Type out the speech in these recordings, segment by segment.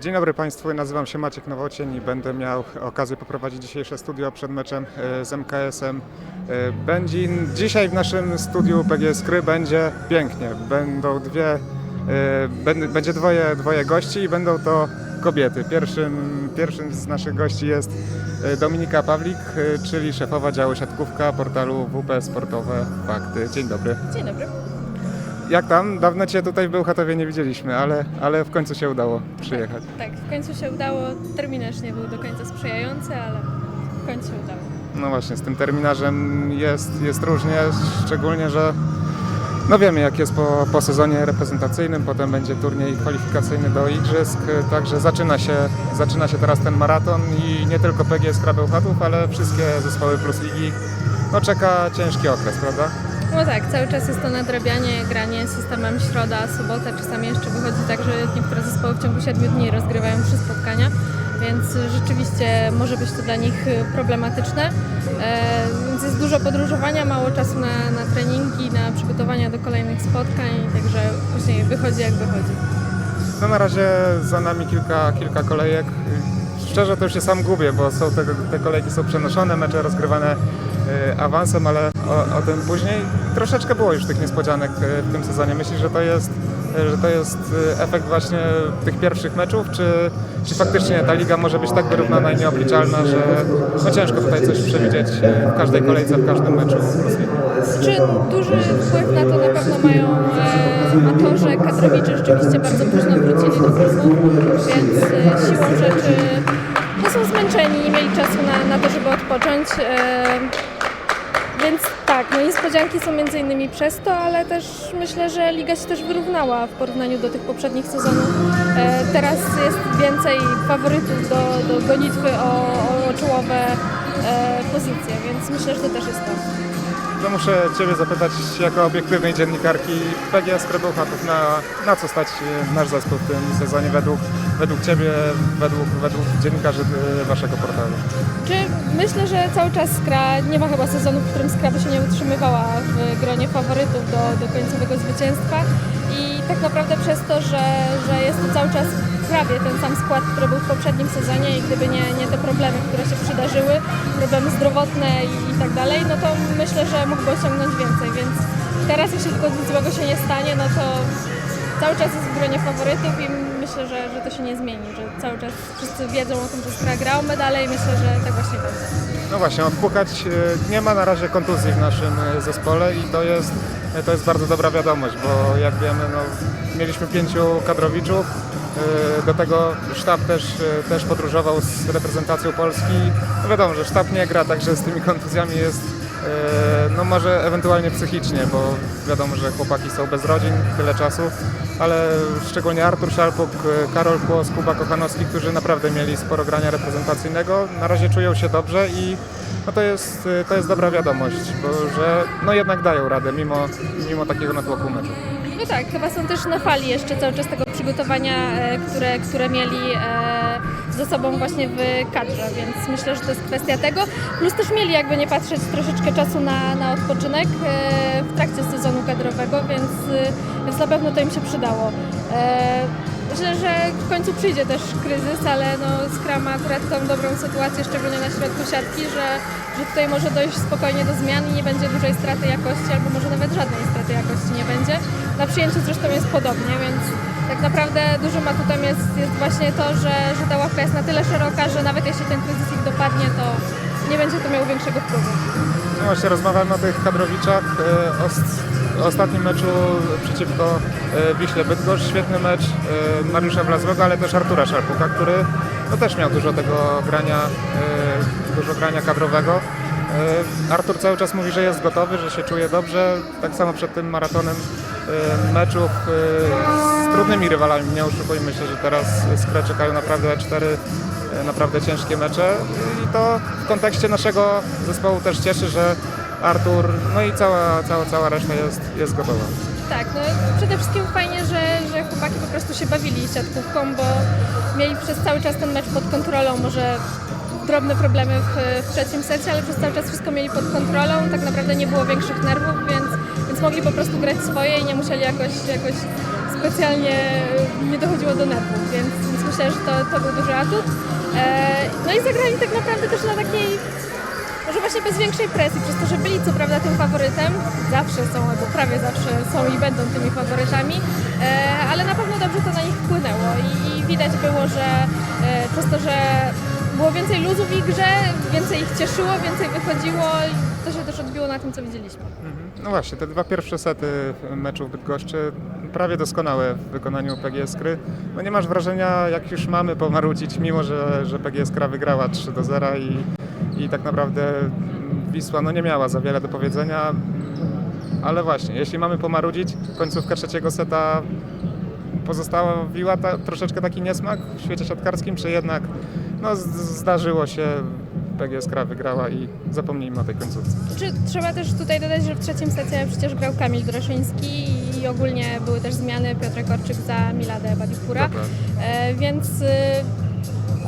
Dzień dobry Państwu, nazywam się Maciek Nowocień i będę miał okazję poprowadzić dzisiejsze studio przed meczem e, z MKS-em e, Będzin. Dzisiaj w naszym studiu PGS Kry będzie pięknie. Będą dwie, e, będ- będzie dwoje, dwoje gości i będą to kobiety. Pierwszym, pierwszym z naszych gości jest e, Dominika Pawlik, czyli szefowa działu siatkówka portalu WP Sportowe Fakty. Dzień dobry. Dzień dobry. Jak tam? Dawno Cię tutaj w Bełchatowie nie widzieliśmy, ale, ale w końcu się udało przyjechać. Tak, w końcu się udało. Terminarz nie był do końca sprzyjający, ale w końcu się udało. No właśnie, z tym terminarzem jest, jest różnie, szczególnie, że no wiemy jak jest po, po sezonie reprezentacyjnym, potem będzie turniej kwalifikacyjny do Igrzysk, także zaczyna się, zaczyna się teraz ten maraton i nie tylko PGS Krabełchatów, ale wszystkie zespoły Plus Ligi. No czeka ciężki okres, prawda? No tak, cały czas jest to nadrabianie, granie systemem środa, sobota, czasami jeszcze wychodzi tak, że niektóre zespoły w ciągu 7 dni rozgrywają trzy spotkania, więc rzeczywiście może być to dla nich problematyczne. E, więc jest dużo podróżowania, mało czasu na, na treningi, na przygotowania do kolejnych spotkań, także później wychodzi jak wychodzi. No na razie za nami kilka, kilka kolejek. Szczerze to już się sam gubię, bo są te, te kolejki są przenoszone, mecze rozgrywane y, awansem, ale o, o tym później. Troszeczkę było już tych niespodzianek y, w tym sezonie. Myślisz, że to jest, y, że to jest efekt właśnie tych pierwszych meczów, czy, czy faktycznie ta liga może być tak wyrównana i nieobliczalna, że no ciężko tutaj coś przewidzieć w każdej kolejce, w każdym meczu? Czy duży wpływ na to na pewno mają e, to, że kadrowicze rzeczywiście bardzo późno wrócili do klubów, więc e, siłą rzeczy no, są zmęczeni, nie mieli czasu na, na to, żeby odpocząć. Więc tak, no niespodzianki są między innymi przez to, ale też myślę, że liga się też wyrównała w porównaniu do tych poprzednich sezonów. E, teraz jest więcej faworytów do, do gonitwy o, o czołowe e, pozycje, więc myślę, że to też jest to. No muszę Ciebie zapytać, jako obiektywnej dziennikarki PGS Krabełchatów, na, na co stać nasz zespół w tym sezonie według, według Ciebie, według, według dziennikarzy e, Waszego portalu? Czy myślę, że cały czas Skra, nie ma chyba sezonu, w którym Skra by się nie utrzymywała w gronie faworytów do, do końcowego zwycięstwa i tak naprawdę przez to, że, że jest to cały czas prawie ten sam skład, który był w poprzednim sezonie i gdyby nie, nie te problemy, które się przydarzyły, problemy zdrowotne i, i tak dalej, no to myślę, że mógłby osiągnąć więcej, więc teraz jeśli tylko nic złego się nie stanie, no to cały czas jest w gronie faworytów i myślę, że, że to się nie zmieni, że cały czas wszyscy wiedzą o tym, że Skra gra o medale i myślę, że tak właśnie będzie. No właśnie, odpukać e, nie ma na razie kontuzji w naszym e, zespole i to jest, to jest bardzo dobra wiadomość, bo jak wiemy, no, mieliśmy pięciu kadrowiczów, e, do tego sztab też, e, też podróżował z reprezentacją Polski. No wiadomo, że sztab nie gra, także z tymi kontuzjami jest e, no może ewentualnie psychicznie, bo wiadomo, że chłopaki są bez rodzin tyle czasu, ale szczególnie Artur Szalpuk, e, Karol Kłos, Kuba Kochanowski, którzy naprawdę mieli sporo grania reprezentacyjnego, na razie czują się dobrze i no to, jest, e, to jest dobra wiadomość, bo że no jednak dają radę mimo, mimo takiego natłoku meczu. No tak, chyba są też na fali jeszcze cały czas tego przygotowania, e, które, które mieli e, ze sobą właśnie w kadrze, więc myślę, że to jest kwestia tego. Plus też mieli jakby nie patrzeć troszeczkę czasu na, na odpoczynek e, w trakcie sezonu kadrowego, więc, e, więc na pewno to im się przydało. E, Myślę, że w końcu przyjdzie też kryzys, ale no Skra ma akurat tą dobrą sytuację, szczególnie na środku siatki, że, że tutaj może dojść spokojnie do zmian i nie będzie dużej straty jakości, albo może nawet żadnej straty jakości nie będzie. Na przyjęciu zresztą jest podobnie, więc tak naprawdę dużym atutem jest, jest właśnie to, że, że ta ławka jest na tyle szeroka, że nawet jeśli ten kryzys ich dopadnie, to nie będzie to miało większego wpływu. No właśnie rozmawiamy o tych kadrowiczach. e, O, s- o ostatnim meczu przeciwko e, Wiśle Bydgoszcz. Świetny mecz e, Mariusza Wlazłego, ale też Artura Szarpuka, który no, też miał dużo tego grania, e, dużo grania kadrowego. Artur cały czas mówi, że jest gotowy, że się czuje dobrze. Tak samo przed tym maratonem meczów z trudnymi rywalami. Nie oszukujmy się, że teraz Skre czekają naprawdę cztery naprawdę ciężkie mecze i to w kontekście naszego zespołu też cieszy, że Artur, no i cała, cała, cała reszta jest, jest gotowa. Tak, no przede wszystkim fajnie, że, że chłopaki po prostu się bawili siatkówką, bo mieli przez cały czas ten mecz pod kontrolą, może drobne problemy w, w trzecim secie, ale przez cały czas wszystko mieli pod kontrolą, tak naprawdę nie było większych nerwów, więc, więc mogli po prostu grać swoje i nie musieli jakoś, jakoś specjalnie, nie dochodziło do nerwów, więc, więc myślę, że to, to był duży atut. E, no i zagrali tak naprawdę też na takiej, może właśnie bez większej presji, przez to, że byli co prawda tym faworytem, zawsze są, albo prawie zawsze są i będą tymi faworytami, e, ale na pewno dobrze to na nich wpłynęło i, widać było, że e, przez to, że było więcej luzu w ich grze, więcej ich cieszyło, więcej wychodziło i to się też odbiło na tym, co widzieliśmy. No właśnie, te dwa pierwsze sety meczów Bydgoszczy prawie doskonałe w wykonaniu PGS Kry. No nie masz wrażenia, jak już mamy pomarudzić, mimo że, że PGS Kra wygrała 3 do 0 i, i tak naprawdę Wisła no nie miała za wiele do powiedzenia. Ale właśnie, jeśli mamy pomarudzić, końcówka trzeciego seta pozostawiła ta, troszeczkę taki niesmak w świecie siatkarskim, czy jednak no, zdarzyło się, PGS Kra wygrała i zapomnijmy o tej końcówce. Czy trzeba też tutaj dodać, że w trzecim secie przecież grał Kamil Droszyński i ogólnie były też zmiany Piotrek Korczyk za Miladę Badipura, e, więc e,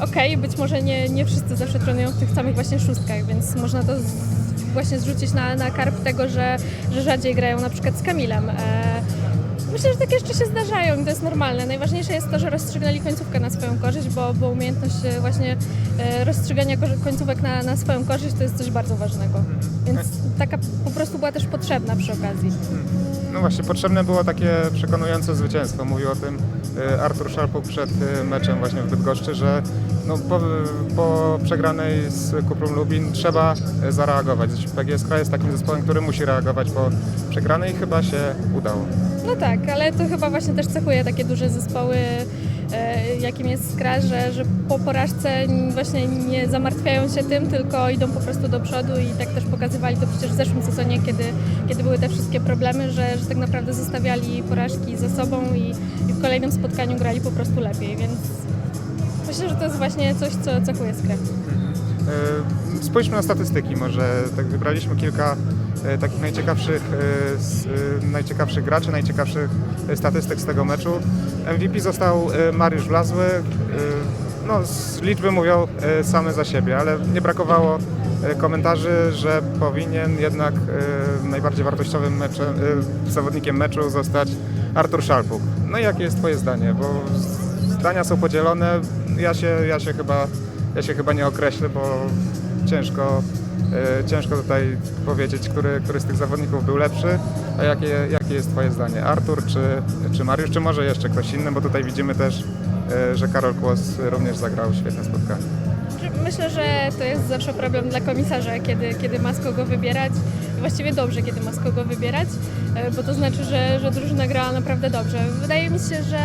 okej, być może nie, nie wszyscy zawsze trenują w tych samych właśnie szóstkach, więc można to z, właśnie zrzucić na, na karp tego, że, że rzadziej grają na przykład z Kamilem. E, Myślę, że takie jeszcze się zdarzają i to jest normalne. Najważniejsze jest to, że rozstrzygnęli końcówkę na swoją korzyść, bo, bo umiejętność e, właśnie e, rozstrzygania końcówek na, na swoją korzyść to jest coś bardzo ważnego. Więc taka po prostu była też potrzebna przy okazji. No właśnie, potrzebne było takie przekonujące zwycięstwo. Mówił o tym e, Artur Szarpuk przed e, meczem właśnie w Bydgoszczy, że no, po, po przegranej z Kuprą Lubin trzeba e, zareagować. PGS Kra jest takim zespołem, który musi reagować po przegranej i chyba się udało. No tak, ale to chyba właśnie też cechuje takie duże zespoły, jakim jest Skra, że, że po porażce właśnie nie zamartwiają się tym, tylko idą po prostu do przodu i tak też pokazywali to przecież w zeszłym sezonie, kiedy, kiedy były te wszystkie problemy, że, że tak naprawdę zostawiali porażki za sobą i, i w kolejnym spotkaniu grali po prostu lepiej, więc myślę, że to jest właśnie coś, co cechuje Skrę. E, Spójrzmy na statystyki może. Tak wybraliśmy kilka e, takich najciekawszych, e, e, najciekawszych graczy, najciekawszych e, statystyk z tego meczu. MVP został e, Mariusz Wlazły. E, No, liczby mówią e, same za siebie, ale nie brakowało e, komentarzy, że powinien jednak e, najbardziej wartościowym e, zawodnikiem meczu zostać Artur Szalpuk. No i jakie jest Twoje zdanie? Bo zdania są podzielone. Ja się, ja się chyba ja się chyba nie określę, bo ciężko, e, ciężko tutaj powiedzieć, który, który z tych zawodników był lepszy. A jakie, jakie jest Twoje zdanie? Artur czy, czy Mariusz, czy może jeszcze ktoś inny? Bo tutaj widzimy też, e, że Karol Kłos również zagrał świetne spotkanie. Myślę, że to jest zawsze problem dla komisarza, kiedy, kiedy ma z kogo wybierać. Właściwie dobrze, kiedy ma z kogo wybierać, e, bo to znaczy, że, że drużyna grała naprawdę dobrze. Wydaje mi się, że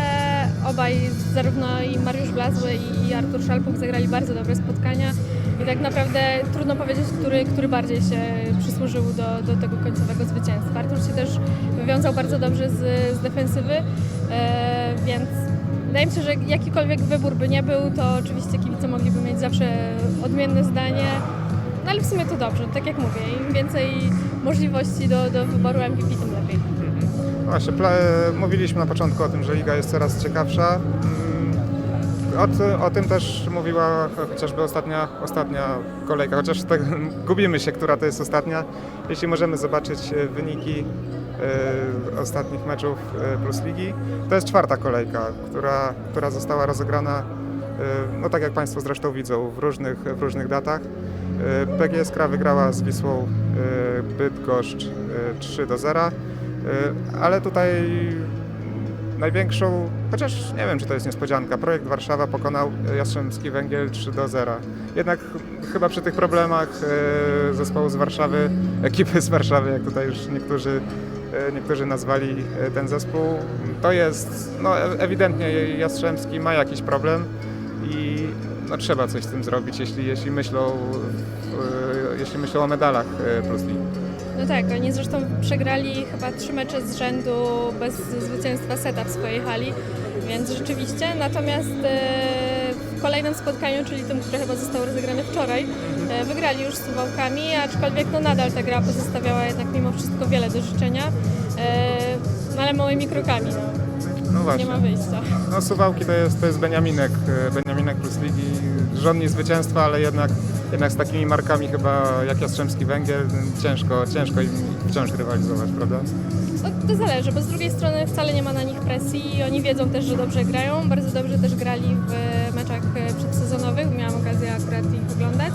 obaj, zarówno i Mariusz Blazły i Artur Szalpuk zagrali bardzo dobre spotkania i tak naprawdę trudno powiedzieć, który, który bardziej się przysłużył do, do tego końcowego zwycięstwa. Artur się też wywiązał bardzo dobrze z, z defensywy, e, więc Wydaje mi się, że jakikolwiek wybór by nie był, to oczywiście kibice mogliby mieć zawsze odmienne zdanie. No ale w sumie to dobrze, tak jak mówię, im więcej możliwości do, do wyboru MVP, tym lepiej. Właśnie, e, mówiliśmy na początku o tym, że liga jest coraz ciekawsza. O, o tym też mówiła cho- chociażby ostatnia, ostatnia kolejka, chociaż tak, gubimy się, która to jest ostatnia. Jeśli możemy zobaczyć e, wyniki e, ostatnich meczów e, Plus Ligi, to jest czwarta kolejka, która, która została rozegrana, e, no tak jak Państwo zresztą widzą, w różnych, w różnych datach. E, PGS Kra wygrała z Wisłą e, Bydgoszcz e, 3 do 0. Y, Ale tutaj największą, chociaż nie wiem czy to jest niespodzianka, projekt Warszawa pokonał Jastrzębski Węgiel 3 do 0. Jednak ch- chyba przy tych problemach y, zespołu z Warszawy, ekipy z Warszawy, jak tutaj już niektórzy, y, niektórzy nazwali y, ten zespół, to jest, no e- ewidentnie Jastrzębski ma jakiś problem i no, trzeba coś z tym zrobić, jeśli, jeśli, myślą, jeśli myślą o medalach Plus League. No tak, oni zresztą przegrali chyba trzy mecze z rzędu bez zwycięstwa seta w swojej hali, więc rzeczywiście. Natomiast e, w kolejnym spotkaniu, czyli tym, które chyba zostało rozegrane wczoraj, e, wygrali już z Suwałkami, aczkolwiek no nadal ta gra pozostawiała jednak mimo wszystko wiele do życzenia, e, no ale małymi krokami, No no, właśnie. nie ma wyjścia. No Suwałki to jest, to jest Beniaminek, Beniaminek plus Ligi, żądni zwycięstwa, ale jednak jednak z takimi markami chyba jak Jastrzębski Węgiel ciężko, ciężko im wciąż rywalizować, prawda? No, to zależy, bo z drugiej strony wcale nie ma na nich presji i oni wiedzą też, że dobrze grają. Bardzo dobrze też grali w meczach przedsezonowych, miałam okazję akurat ich oglądać.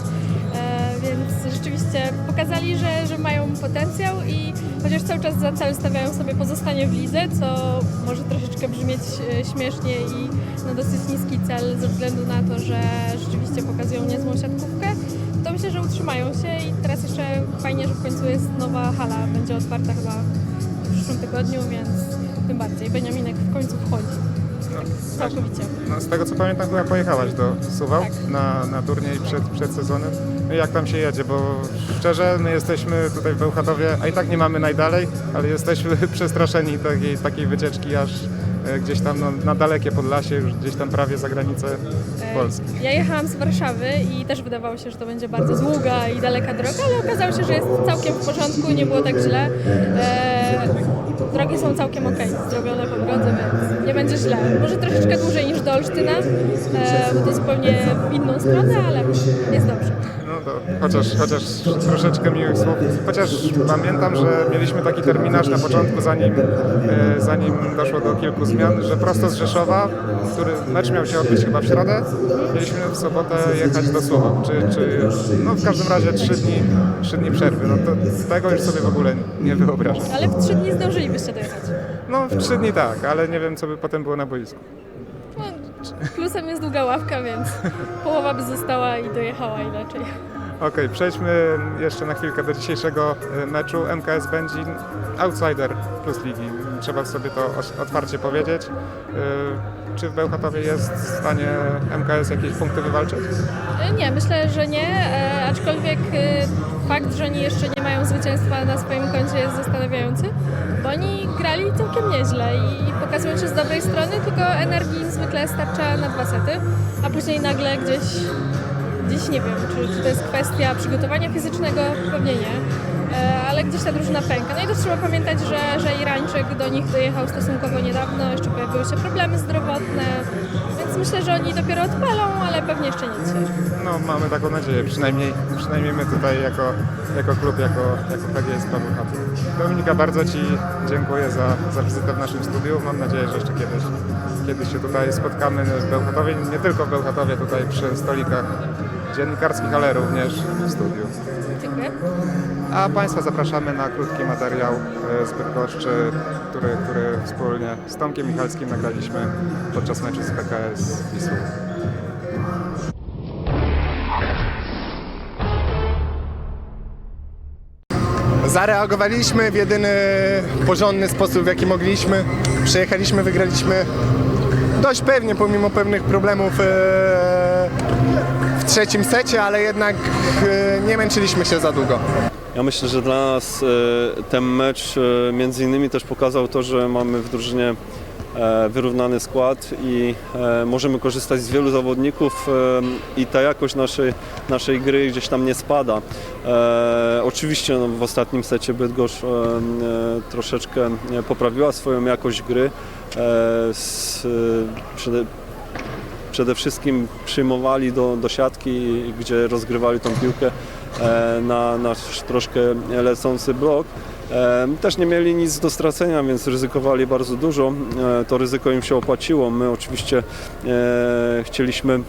E, więc rzeczywiście pokazali, że, że mają potencjał i chociaż cały czas za cel stawiają sobie pozostanie w lidze, co może troszeczkę brzmieć e, śmiesznie i na dosyć niski cel ze względu na to, że rzeczywiście pokazują niezłą siatkówkę, to myślę, że utrzymają się i teraz jeszcze fajnie, że w końcu jest nowa hala, będzie otwarta chyba w przyszłym tygodniu, więc tym bardziej. Beniaminek w końcu wchodzi. Tak, całkowicie. No, z tego co pamiętam chyba pojechałaś do Suwał Tak. na, na turniej przed, przed sezonem. No i jak tam się jedzie, bo szczerze my jesteśmy tutaj w Bełchatowie, a i tak nie mamy najdalej, ale jesteśmy przestraszeni takiej, takiej wycieczki aż gdzieś tam no, na dalekie Podlasie, już gdzieś tam prawie za granicę E, Polski. Ja jechałam z Warszawy i też wydawało się, że to będzie bardzo długa i daleka droga, ale okazało się, że jest całkiem w porządku, nie było tak źle. E, drogi są całkiem ok, zrobione po drodze, więc nie będzie źle. Może troszeczkę dłużej niż do Olsztyna, e, bo to zupełnie w inną stronę, ale jest dobrze. No to chociaż, chociaż troszeczkę miłych słów. Chociaż pamiętam, że mieliśmy taki terminarz na początku, zanim, e, zanim doszło do kilku zmian, że prosto z Rzeszowa, który mecz miał się odbyć chyba w środę, mieliśmy w sobotę jechać do Słowa. Czy, czy, no w każdym razie trzy dni, trzy dni przerwy. No to tego już sobie w ogóle nie wyobrażam. Ale w trzy dni zdążylibyście dojechać. No w trzy dni tak, ale nie wiem co by potem było na boisku. No, plusem jest długa ławka, więc połowa by została i dojechała inaczej. Okej, przejdźmy jeszcze na chwilkę do dzisiejszego e, meczu. MKS Będzin, outsider plus ligi. Trzeba sobie to otwarcie powiedzieć. E, Czy w Bełchatowie jest w stanie MKS jakieś punkty wywalczyć? E, Nie, myślę, że nie, e, aczkolwiek e, fakt, że oni jeszcze nie mają zwycięstwa na swoim koncie jest zastanawiający, bo oni grali całkiem nieźle i pokazują się z dobrej strony, tylko energii zwykle starcza na dwa sety, a później nagle gdzieś, gdzieś nie wiem, czy, czy to jest kwestia przygotowania fizycznego, pewnie nie, ale gdzieś ta drużyna pęka. No i też trzeba pamiętać, że, że Irańczyk do nich dojechał stosunkowo niedawno, jeszcze pojawiły się problemy zdrowotne, więc myślę, że oni dopiero odpalą, ale pewnie jeszcze nie dzisiaj. No mamy taką nadzieję, przynajmniej, przynajmniej my tutaj jako, jako klub, jako, jako PGS Bełchatów. Dominika, bardzo Ci dziękuję za, za wizytę w naszym studiu. Mam nadzieję, że jeszcze kiedyś, kiedyś się tutaj spotkamy w Bełchatowie, nie tylko w Bełchatowie, tutaj przy stolikach dziennikarskich, ale również w studiu. Dziękuję. A Państwa zapraszamy na krótki materiał e, z Bydgoszczy, który, który wspólnie z Tomkiem Michalskim nagraliśmy podczas meczu z PKS Wisłą. Zareagowaliśmy w jedyny porządny sposób, w jaki mogliśmy. Przyjechaliśmy, wygraliśmy dość pewnie, pomimo pewnych problemów e, w trzecim secie, ale jednak e, nie męczyliśmy się za długo. Ja myślę, że dla nas e, ten mecz e, między innymi też pokazał to, że mamy w drużynie e, wyrównany skład i możemy korzystać z wielu zawodników i ta jakość naszej, naszej gry gdzieś tam nie spada. Oczywiście no, w ostatnim secie Bydgoszcz troszeczkę poprawiła swoją jakość gry. Przede, przede wszystkim przyjmowali do, do siatki, gdzie rozgrywali tą piłkę na nasz troszkę lecący blok. E, Też nie mieli nic do stracenia, więc ryzykowali bardzo dużo. E, To ryzyko im się opłaciło. My oczywiście e, chcieliśmy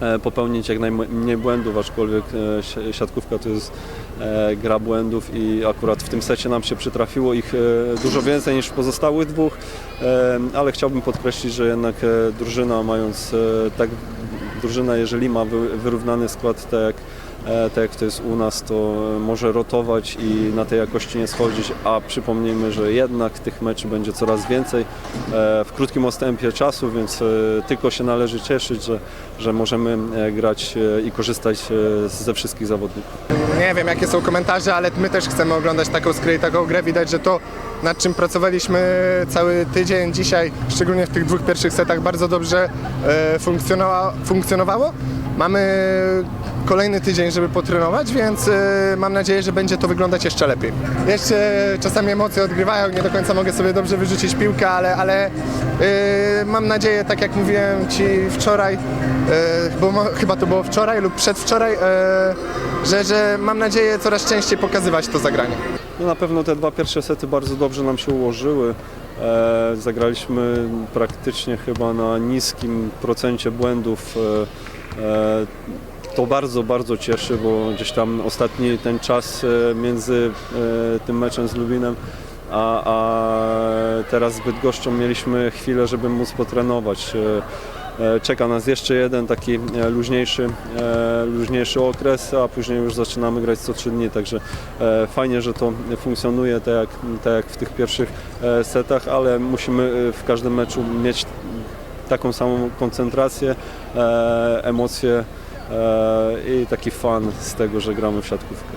e, popełnić jak najmniej błędów, aczkolwiek e, si- siatkówka to jest e, gra błędów i akurat w tym secie nam się przytrafiło ich e, dużo więcej niż w pozostałych dwóch, e, ale chciałbym podkreślić, że jednak e, drużyna mając e, tak, drużyna jeżeli ma wy- wyrównany skład tak jak e, tak jak to jest u nas, to może rotować i na tej jakości nie schodzić, a przypomnijmy, że jednak tych meczy będzie coraz więcej e, w krótkim odstępie czasu, więc e, tylko się należy cieszyć, że, że możemy e, grać e, i korzystać e, ze wszystkich zawodników. Nie wiem jakie są komentarze, ale my też chcemy oglądać taką skryj, taką grę. Widać, że to nad czym pracowaliśmy cały tydzień dzisiaj, szczególnie w tych dwóch pierwszych setach bardzo dobrze e, funkcjonowa- funkcjonowało. Mamy kolejny tydzień, żeby potrenować, więc e, mam nadzieję, że będzie to wyglądać jeszcze lepiej. Jeszcze czasami emocje odgrywają, nie do końca mogę sobie dobrze wyrzucić piłkę, ale, ale e, mam nadzieję, tak jak mówiłem Ci wczoraj, e, bo chyba to było wczoraj lub przedwczoraj, że, że mam nadzieję coraz częściej pokazywać to zagranie. No na pewno te dwa pierwsze sety bardzo dobrze nam się ułożyły. E, zagraliśmy praktycznie chyba na niskim procencie błędów. E, to bardzo, bardzo cieszy, bo gdzieś tam ostatni ten czas e, między e, tym meczem z Lubinem a, a teraz z Bydgoszczą mieliśmy chwilę, żeby móc potrenować. E, e, Czeka nas jeszcze jeden taki e, luźniejszy, e, luźniejszy okres, a później już zaczynamy grać co trzy dni, także e, fajnie, że to funkcjonuje tak jak, tak jak w tych pierwszych e, setach, ale musimy e, w każdym meczu mieć taką samą koncentrację, e, emocje e, i taki fan z tego, że gramy w siatkówkę.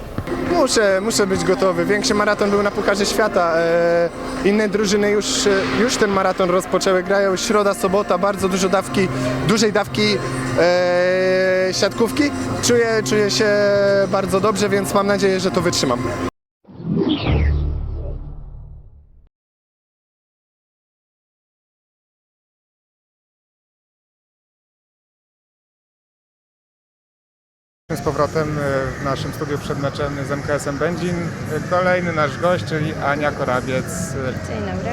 Muszę, muszę być gotowy. Większy maraton był na Pucharze Świata. E, inne drużyny już, e, już ten maraton rozpoczęły. Grają środa, sobota, bardzo dużo dawki, dużej dawki e, siatkówki. Czuję, czuję się bardzo dobrze, więc mam nadzieję, że to wytrzymam. Z powrotem e, w naszym studiu przed meczem z MKS-em Będzin. E, Kolejny nasz gość, czyli Ania Korabiec,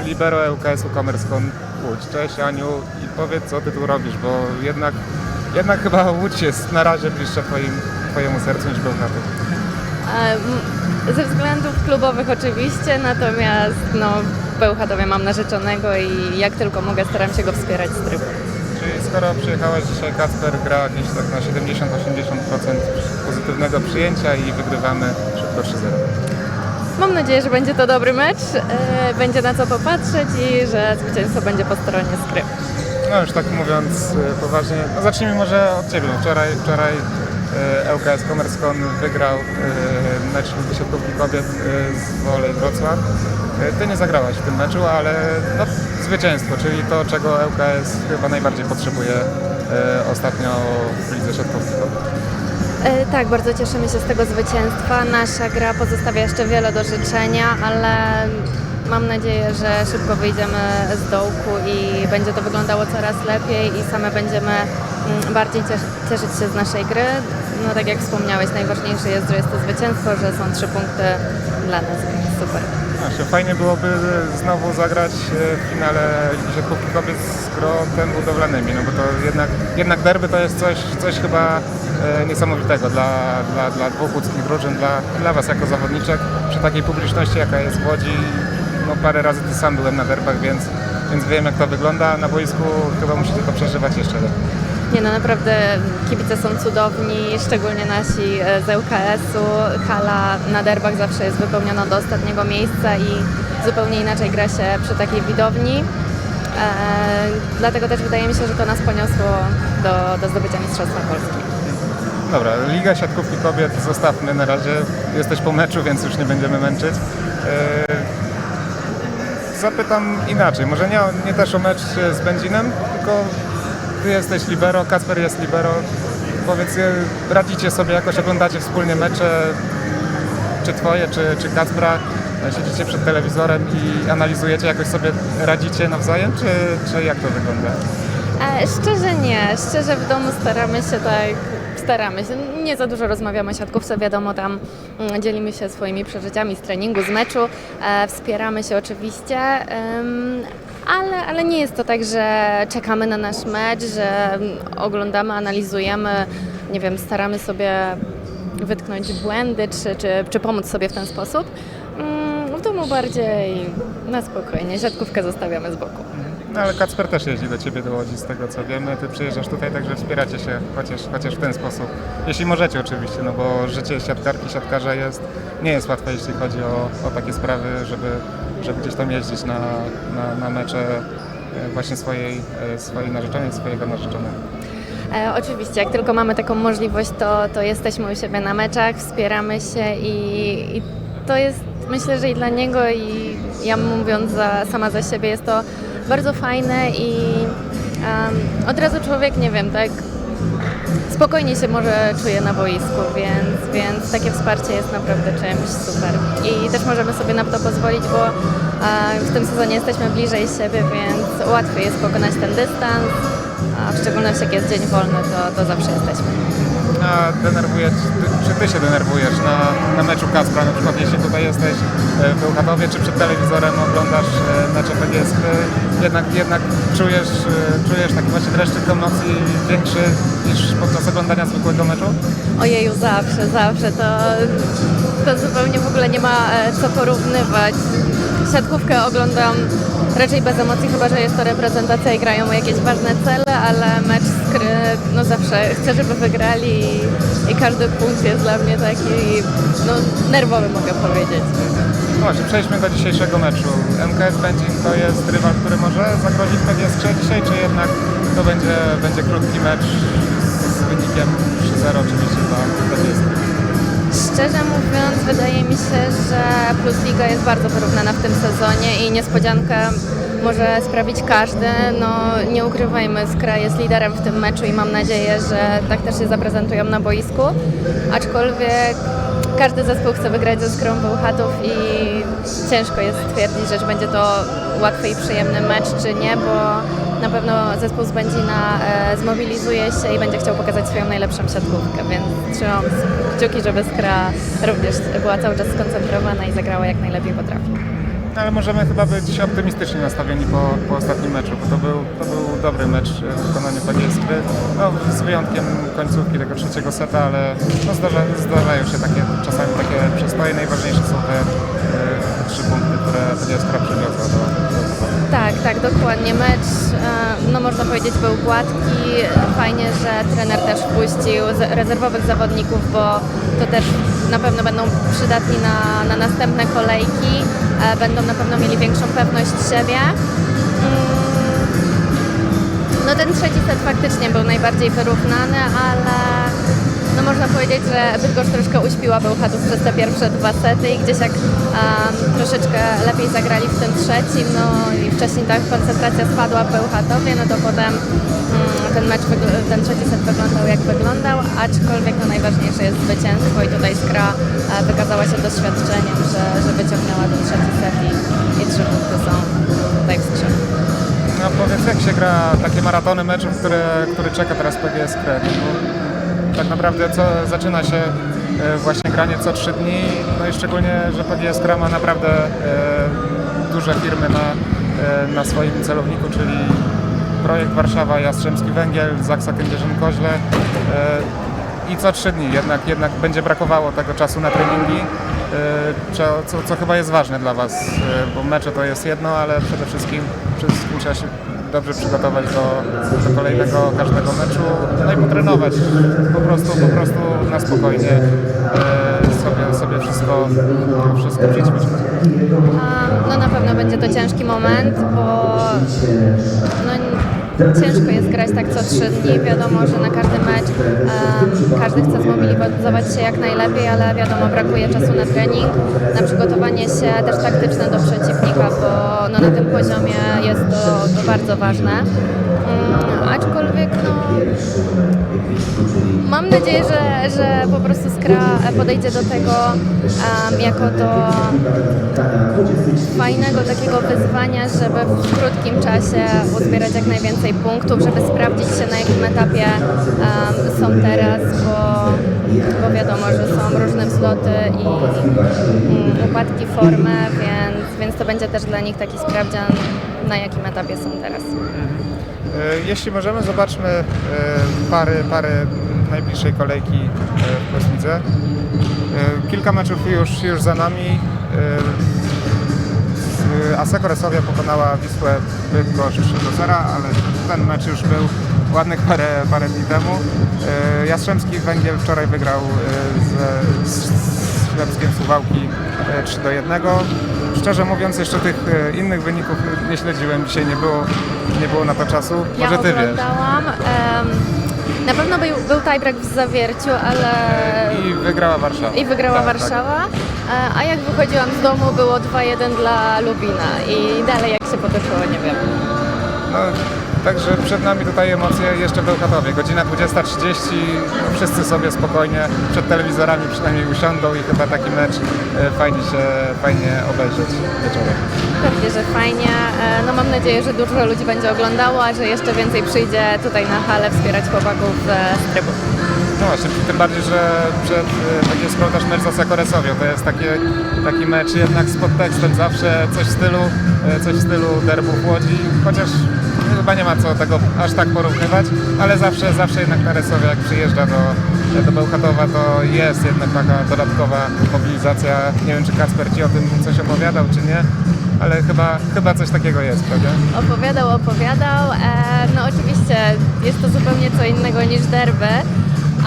e, libero ŁKS-u Komerską Łódź. Cześć Aniu i powiedz co ty tu robisz, bo jednak, jednak chyba Łódź jest na razie bliższa twoim, twojemu sercu niż Bełchatów. Ze względów klubowych oczywiście, natomiast no, w Bełchatowie mam narzeczonego i jak tylko mogę staram się go wspierać z trybu. Czyli skoro przyjechałaś dzisiaj, Kacper gra jakieś tak na 70-80% pozytywnego przyjęcia i wygrywamy szybko 3-0. Mam nadzieję, że będzie to dobry mecz, e, będzie na co popatrzeć i że zwycięstwo będzie po stronie skry. No już tak mówiąc e, poważnie, no zacznijmy może od Ciebie. Wczoraj, wczoraj e, ŁKS Komerskon wygrał e, mecz Ligi Siatkówki Kobiet z Wolej Wrocław. E, Ty nie zagrałaś w tym meczu, ale no, zwycięstwo, czyli to, czego ŁKS chyba najbardziej potrzebuje e, ostatnio w Lidze Siatkówki Kobiet. Tak, bardzo cieszymy się z tego zwycięstwa. Nasza gra pozostawia jeszcze wiele do życzenia, ale mam nadzieję, że szybko wyjdziemy z dołku i będzie to wyglądało coraz lepiej i same będziemy mm, bardziej ciesz- cieszyć się z naszej gry. No tak jak wspomniałeś, najważniejsze jest, że jest to zwycięstwo, że są trzy punkty dla nas, więc super. Znaczy, fajnie byłoby znowu zagrać e, w finale Siatkówki Kobiet z grotem budowlanymi, no bo to jednak, jednak derby to jest coś, coś chyba e, niesamowitego dla, dla, dla dwóch łódzkich drużyn, dla, dla Was jako zawodniczek, przy takiej publiczności jaka jest w Łodzi. No parę razy ty sam byłem na derbach, więc, więc wiem jak to wygląda. Na boisku chyba musicie to przeżywać jeszcze lepiej. Nie no, naprawdę kibice są cudowni, szczególnie nasi e, z ŁKS-u. Hala na derbach zawsze jest wypełniona do ostatniego miejsca i zupełnie inaczej gra się przy takiej widowni. E, dlatego też wydaje mi się, że to nas poniosło do, do zdobycia Mistrzostwa Polski. Dobra, Liga Siatkówki Kobiet zostawmy na razie. Jesteś po meczu, więc już nie będziemy męczyć. Eee, Zapytam inaczej, może nie, nie też o mecz z Będzinem, tylko ty jesteś libero, Kacper jest libero. Powiedz, radzicie sobie jakoś, oglądacie wspólnie mecze, czy twoje, czy, czy Kacpra, siedzicie przed telewizorem i analizujecie, jakoś sobie radzicie nawzajem, czy, czy jak to wygląda? E, szczerze nie, szczerze w domu staramy się tak, staramy się, nie za dużo rozmawiamy o siatkówce, wiadomo tam mm, dzielimy się swoimi przeżyciami z treningu, z meczu, e, wspieramy się oczywiście, ale, ale nie jest to tak, że czekamy na nasz mecz, że mm, oglądamy, analizujemy, nie wiem, staramy sobie wytknąć błędy, czy, czy, czy pomóc sobie w ten sposób. Mm, W domu bardziej na spokojnie, siatkówkę zostawiamy z boku. No ale Kacper też jeździ do Ciebie do Łodzi, z tego co wiemy. Ty przyjeżdżasz tutaj, także wspieracie się chociaż, chociaż w ten sposób. Jeśli możecie oczywiście, no bo życie siatkarki, siatkarza jest, nie jest łatwe, jeśli chodzi o, o takie sprawy, żeby, żeby gdzieś tam jeździć na, na, na mecze e, właśnie swojej, e, swojej narzeczonej, swojego narzeczonego. E, oczywiście, jak tylko mamy taką możliwość, to, to jesteśmy u siebie na meczach, wspieramy się i, i to jest, myślę, że i dla niego i ja mówiąc za, sama za siebie, jest to bardzo fajne i em, od razu człowiek, nie wiem, tak spokojnie się może czuje na boisku, więc, więc takie wsparcie jest naprawdę czymś super. I też możemy sobie na to pozwolić, bo w tym sezonie jesteśmy bliżej siebie, więc łatwiej jest pokonać ten dystans, a w szczególności jak jest dzień wolny, to, to zawsze jesteśmy. A denerwuje, czy ty się denerwujesz na, na meczu Kaspra, na przykład jeśli tutaj jesteś e, w Bełchatowie, czy przed telewizorem oglądasz e, mecze PGS, jednak, jednak czujesz, e, czujesz taki właśnie dreszczyk emocji większy niż podczas oglądania zwykłego meczu? Ojeju, zawsze, zawsze. To, to zupełnie w ogóle nie ma co porównywać. Siatkówkę oglądam raczej bez emocji, chyba że jest to reprezentacja i grają jakieś ważne cele, ale mecz z gry, no zawsze chcę, żeby wygrali każdy punkt jest dla mnie taki, no nerwowy mogę powiedzieć. Właśnie, przejdźmy do dzisiejszego meczu. MKS Będzin to jest rywal, który może zagrozić PGS dzisiaj, czy jednak to będzie, będzie krótki mecz z wynikiem 3-0 oczywiście dla PGS? Szczerze mówiąc, wydaje mi się, że Plus Liga jest bardzo wyrównana w tym sezonie i niespodziankę może sprawić każdy. No, nie ukrywajmy, Skra jest liderem w tym meczu i mam nadzieję, że tak też się zaprezentują na boisku. Aczkolwiek każdy zespół chce wygrać ze Skrą Bełchatów i ciężko jest stwierdzić, że będzie to łatwy i przyjemny mecz, czy nie, bo na pewno zespół z Będzina e, zmobilizuje się i będzie chciał pokazać swoją najlepszą siatkówkę, więc trzymam kciuki, żeby Skra również była cały czas skoncentrowana i zagrała jak najlepiej potrafi. No, ale możemy chyba być optymistycznie nastawieni po, po ostatnim meczu, bo to był, to był dobry mecz w wykonaniu PGS Gry. No, z wyjątkiem końcówki tego trzeciego seta, ale no, zdarza, zdarzają się takie czasami takie przestoje. Najważniejsze są te e, trzy punkty, które PGS Gra przywiozła do, do Tak, tak, dokładnie. Mecz, e, no można powiedzieć, był gładki. Fajnie, że trener też wpuścił rezerwowych zawodników, bo to też na pewno będą przydatni na, na następne kolejki. E, Będą na pewno mieli większą pewność siebie. Mm, No ten trzeci set faktycznie był najbardziej wyrównany, ale no można powiedzieć, że Bydgoszcz troszkę uśpiła Bełchatów przez te pierwsze dwa sety i gdzieś jak um, troszeczkę lepiej zagrali w tym trzecim, no i wcześniej ta koncentracja spadła w Bełchatowie, no to potem mm, ten mecz, ten trzeci set wyglądał jak wyglądał, aczkolwiek no najważniejsze jest zwycięstwo i tutaj Skra e, wykazała się doświadczeniem, że, że wyciągnęła ten trzeci set i, i trzy punkty są tutaj w skrzynce. No powiedz, jak się gra takie maratony meczów, które, który czeka teraz PGS Kre? No, tak naprawdę co, zaczyna się e, właśnie granie co trzy dni, no i szczególnie, że PGS Kra ma naprawdę e, duże firmy na, na swoim celowniku, czyli Projekt Warszawa, Jastrzębski Węgiel, Zaksa Kędzierzyn-Koźle. E, i co trzy dni, jednak, jednak będzie brakowało tego czasu na treningi, e, co, co, chyba jest ważne dla Was, e, bo mecze to jest jedno, ale przede wszystkim, przede wszystkim trzeba się dobrze przygotować do, do kolejnego każdego meczu, no i potrenować po prostu, po prostu na spokojnie sobie, sobie wszystko, wszystko No na pewno będzie to ciężki moment, bo no, ciężko jest grać tak co trzy dni. Wiadomo, że na każdy mecz em, każdy chce zmobilizować się jak najlepiej, ale wiadomo, brakuje czasu na trening, na przygotowanie się też taktyczne do przeciwnika, bo no, na tym poziomie jest to, to bardzo ważne. Mm, aczkolwiek no, Mam nadzieję, że, że po prostu Skra podejdzie do tego em, jako do fajnego takiego wyzwania, żeby w krótkim czasie uzbierać jak najwięcej punktów, żeby sprawdzić się na jakim etapie em, są teraz, bo, bo wiadomo, że są różne wzloty i mm, upadki formy, więc, więc to będzie też dla nich taki sprawdzian, na jakim etapie są teraz. E, Jeśli możemy, zobaczmy e, pary, pary najbliższej kolejki e, w Kosmidze. Kilka meczów już, już za nami. Aseko Resowia pokonała Wisłę Bydgoszcz 3 do 0, ale ten mecz już był ładnych parę, parę dni temu. E, Jastrzębski Węgiel wczoraj wygrał e, z, z Ślepskiem Suwałki e, 3 do 1. Szczerze mówiąc, jeszcze tych e, innych wyników nie śledziłem. Dzisiaj nie było, nie było na to czasu. Może ja ty wiesz. na pewno był, był tiebreak w zawierciu, ale I wygrała Warszawa. i wygrała Tak, tak. Warszawa. E, A jak wychodziłam z domu, było 2-1 dla Lubina. I dalej jak się potoczyło, nie wiem. No, także przed nami tutaj emocje jeszcze w Bełchatowie. Godzina 20.30, no, wszyscy sobie spokojnie przed telewizorami przynajmniej usiądą i chyba taki mecz e, fajnie się, fajnie obejrzeć wieczorem. Pewnie, że fajnie. E, No mam nadzieję, że dużo ludzi będzie oglądało, a że jeszcze więcej przyjdzie tutaj na halę wspierać chłopaków e, z trybu. No właśnie, tym bardziej, że przed taki jest też mecz z. To jest takie, taki mecz jednak z podtekstem zawsze coś w stylu, coś w stylu derbów Łodzi, chociaż chyba nie ma co tego aż tak porównywać, ale zawsze, zawsze jednak na Resowia jak przyjeżdża do, do Bełchatowa, to jest jednak taka dodatkowa mobilizacja. Nie wiem, czy Kacper Ci o tym coś opowiadał, czy nie, ale chyba, chyba coś takiego jest, prawda? Opowiadał, opowiadał. E, no oczywiście jest to zupełnie co innego niż derby.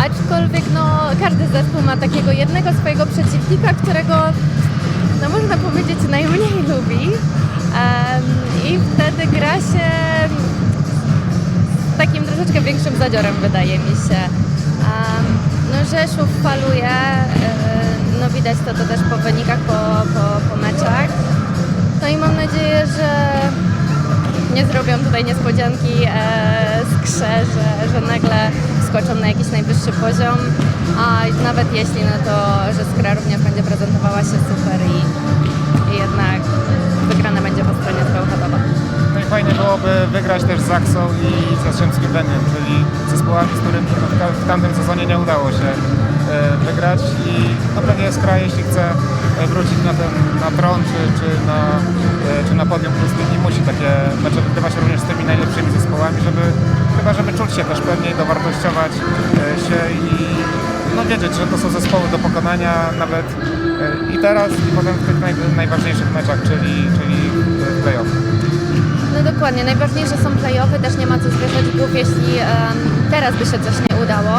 Aczkolwiek no, każdy zespół ma takiego jednego swojego przeciwnika, którego no, można powiedzieć najmniej lubi. I wtedy gra się z takim troszeczkę większym zadziorem, wydaje mi się. No, Rzeszów faluje, e, no widać to, to też po wynikach, po, po, po meczach. No i mam nadzieję, że nie zrobią tutaj niespodzianki e, z Krze, że, że nagle skoczą na jakiś najwyższy poziom, a nawet jeśli, no to, że Skra również będzie prezentowała się super i, i jednak stronie z Bełchatowa. No i fajnie byłoby wygrać też z Zaksą i z Jastrzębskim Węglem, czyli zespołami, z którymi no, w ta- w tamtym sezonie nie udało się e, wygrać i no pewnie Skra, jeśli chce e, wrócić na ten na tron czy, czy, na, e, czy na podium plus musi takie mecze wygrywać również z tymi najlepszymi zespołami, żeby chyba żeby czuć się też pewniej, dowartościować się i no, wiedzieć, że to są zespoły do pokonania nawet i teraz i potem w tych naj, najważniejszych meczach, czyli, czyli No dokładnie, najważniejsze są play-offy, też nie ma co zwierzać głów, jeśli em, teraz by się coś nie udało.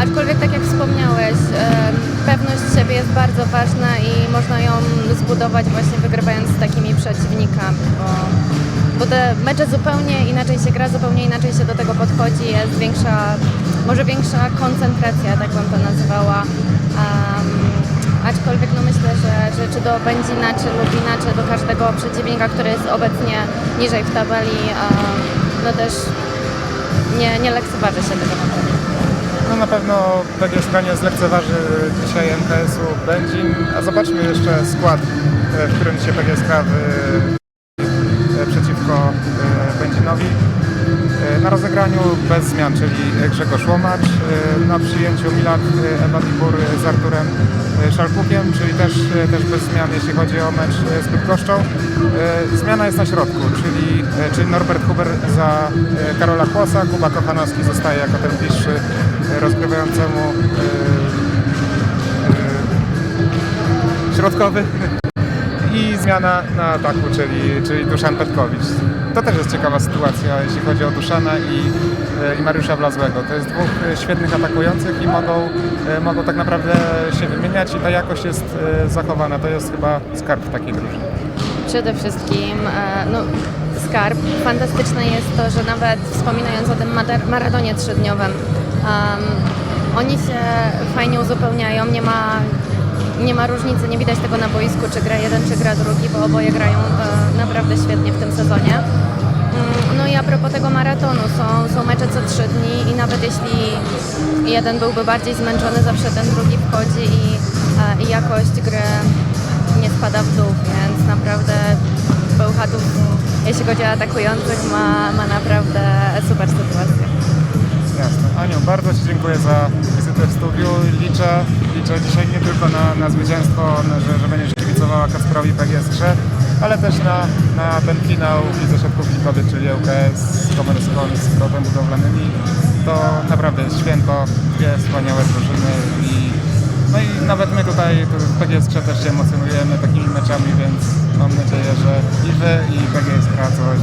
Aczkolwiek tak jak wspomniałeś, em, pewność siebie jest bardzo ważna i można ją zbudować właśnie wygrywając z takimi przeciwnikami, bo, bo te mecze zupełnie inaczej się gra, zupełnie inaczej się do tego podchodzi, jest większa, może większa koncentracja, tak bym to nazywała. Em, Aczkolwiek no myślę, że, że czy do Będzina, czy Lubina, czy do każdego przeciwnika, który jest obecnie niżej w tabeli, a, no też nie, nie lekceważy się tego. No na pewno PGS nie zlekceważy dzisiaj MKS-u Będzin, a zobaczmy jeszcze skład, e, w którym dzisiaj PGS Na rozegraniu bez zmian, czyli Grzegorz Łomacz, e, na przyjęciu Milat e, Ebadibur z Arturem e, Szalpukiem, czyli też, e, też bez zmian, jeśli chodzi o mecz z Bydgoszczą. Zmiana jest na środku, czyli, czyli Norbert Huber za Karola Kłosa, Kuba Kochanowski zostaje jako ten bliższy rozgrywającemu środkowy i zmiana na ataku, czyli, czyli Duszan Petkowicz. To też jest ciekawa sytuacja, jeśli chodzi o Duszana i, e, i Mariusza Blazłego. To jest dwóch e, świetnych atakujących i mogą, e, mogą tak naprawdę się wymieniać i ta jakość jest zachowana. To jest chyba skarb takiej drużyny. Przede wszystkim no, skarb. Fantastyczne jest to, że nawet wspominając o tym maratonie trzydniowym, em, oni się fajnie uzupełniają, nie ma, nie ma różnicy, nie widać tego na boisku, czy gra jeden, czy gra drugi, bo oboje grają e, naprawdę świetnie w tym sezonie. Mm, No i a propos tego maratonu, są, są mecze co trzy dni i nawet jeśli jeden byłby bardziej zmęczony, zawsze ten drugi wchodzi i, e, i jakość gry nie spada w dół, więc naprawdę Bełchatów, jeśli chodzi o atakujących, ma, ma naprawdę super sytuację. Jasne. Aniu, bardzo Ci dziękuję za wizytę w studiu. Liczę, liczę dzisiaj nie tylko na, na zwycięstwo, na, że, że będziesz kibicowała Kasprowi PGS Krze, ale też na, na ten finał Lidze Siatkówki Kobiet, czyli ŁKS z Komerską z Krotem Budowlanymi. To naprawdę jest święto, dwie wspaniałe drużyny i no i nawet my tutaj tu w PGS Krze też się emocjonujemy takimi meczami, więc mam nadzieję, że i Wy i PGS Krza coś,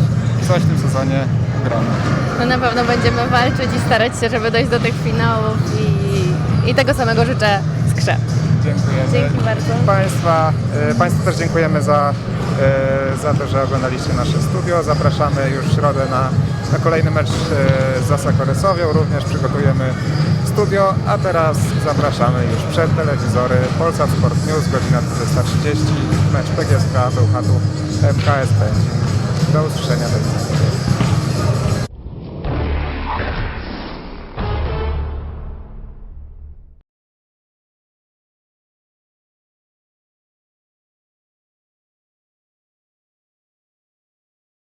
coś w tym sezonie ugramy. No na pewno będziemy walczyć i starać się, żeby dojść do tych finałów i, i tego samego życzę Skrze. Dziękujemy. Dzięki bardzo. Państwa, e, Państwu też dziękujemy za, e, za to, że oglądaliście nasze studio. Zapraszamy już w środę na, na kolejny mecz e, z Asakoresowią. Również przygotujemy studio, a teraz zapraszamy już przed telewizory Polsat Sport News, godzina 20.30. Mecz PGSK Bełchatów MKS Będzin. Do usłyszenia. Do.